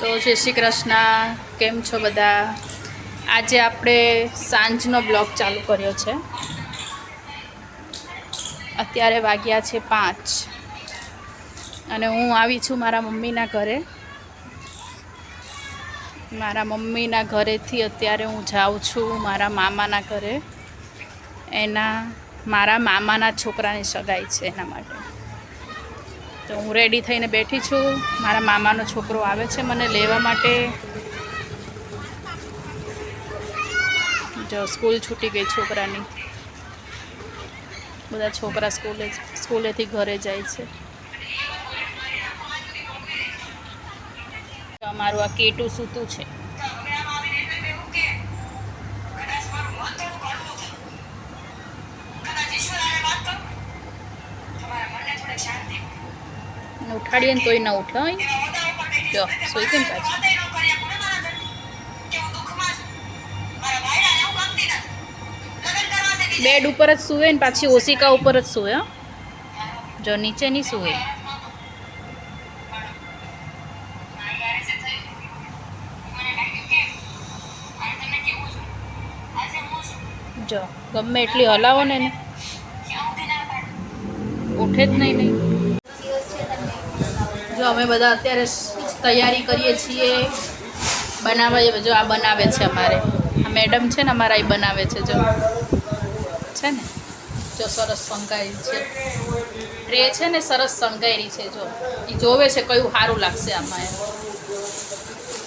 તો જય શ્રી કૃષ્ણ. કેમ છો બધા? આજે આપણે સાંજનો બ્લોગ ચાલુ કર્યો છે. અત્યારે વાગ્યા છે પાંચ. અને હું આવી છું મારા મમ્મીના ઘરે. મારા મમ્મીના ઘરેથી અત્યારે હું જાઉં છું મારા મામાના ઘરે. એના, મારા મામાના છોકરાની સગાઈ છે એના માટે. તો હું રેડી થઈને બેઠી છું. મારા મામાનો છોકરો આવે છે મને લેવા માટે. જો સ્કૂલ છૂટી ગઈ છોકરાની. બધા છોકરા સ્કૂલે સ્કૂલેથી ઘરે જાય છે. અમારું આ કેટું સૂતું છે. ઉઠાડીએ ને તોય ના ઉઠે હોય જો સોઈ કેમ પાછી? બેડ ઉપર જ સૂવે ને પાછી ઓશિકા ઉપર જ સુવે જો, નીચે નહીં સૂવે. જો, ગમે એટલી હલાવો ને ઉઠે જ નહીં નહીં જો અમે બધા અત્યારે તૈયારી કરીએ છીએ. બનાવે જો આ બનાવે છે અમારે. આ મેડમ છે ને અમારા એ બનાવે છે, જો. છે ને? જો સરસ શણગારી છે. ટ્રે છે ને સરસ શણગારી છે, જો. એ જોવે છે કયું સારું લાગશે આમાં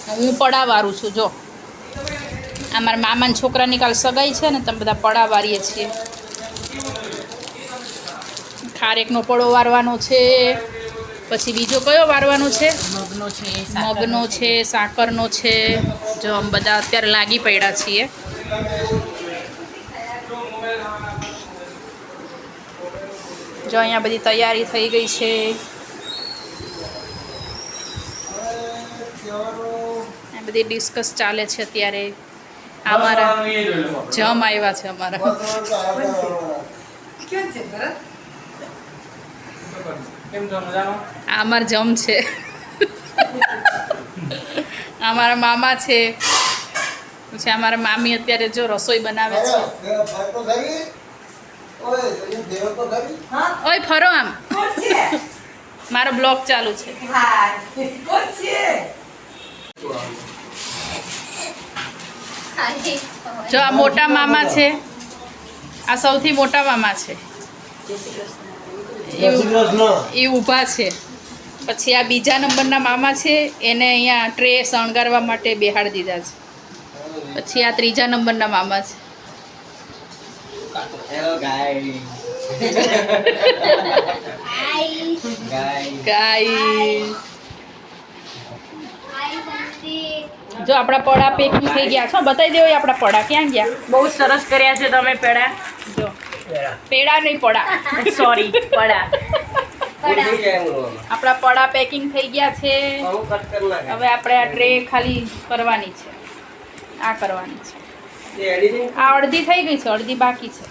હું પડાવારું છું, જો. અમારા મારા મામાના છોકરાની કાલ સગાઈ છે ને, તમે બધા પડા વારીએ છીએ. ખારેકનો પડો વારવાનો છે. પછી બીજો કયો વારવાનો છે? મગનો છે મગનો છે. સાકરનો છે. જો અમે બધા અત્યારે લાગી પડ્યા છીએ. જો અહીંયા બધી તૈયારી થઈ ગઈ છે. બધી ડિસ્કસ ચાલે છે અત્યારે. અમારા જમ આવ્યા છે અમારા. કેમ છો? મજામાં આ અમાર જમ છે. અમારા મામા છે. પછી અમારા મામી અત્યારે જો રસોઈ બનાવે છે. ઓય ફરો આમ. મારો બ્લોગ ચાલુ છે. જો આ મોટા મામા છે. આ સૌથી મોટા મામા છે. એ એ ઊભા છે. પછી આ બીજા નંબરના મામા છે એને અહીંયા ટ્રે શણગારવા માટે બેહાડી દીધા છે. પછી આ ત્રીજા નંબરના મામા છે. જો આપણા પડા પેકિંગ થઈ ગયા છો. બતાવી દેવો આપણા પડા ક્યાં ગયા? બહુ સરસ કર્યા છે તમે પેડા. પેડા. નહીં પડા. સોરી પડા. આપણા પડા પેકિંગ થઈ ગયા છે. હવે આપણે આ ટ્રે ખાલી કરવાની છે. આ કરવાની છે. આ અડધી થઈ ગઈ છે અડધી બાકી છે.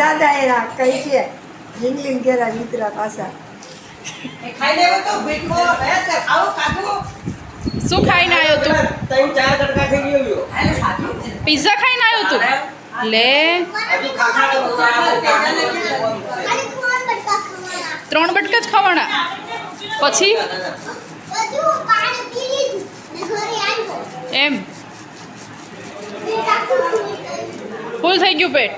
દાદા એના કઈ છે લિંગલિંગ કેરા મિત્ર પાછા. શું ખાઈને આવ્યો તું? ચાર ગયો પિઝા ખાઈને આવ્યો તું? લે. ત્રણ બટકા જ ખાવાના. પછી? એમ. ફૂલ થઈ ગયું પેટ.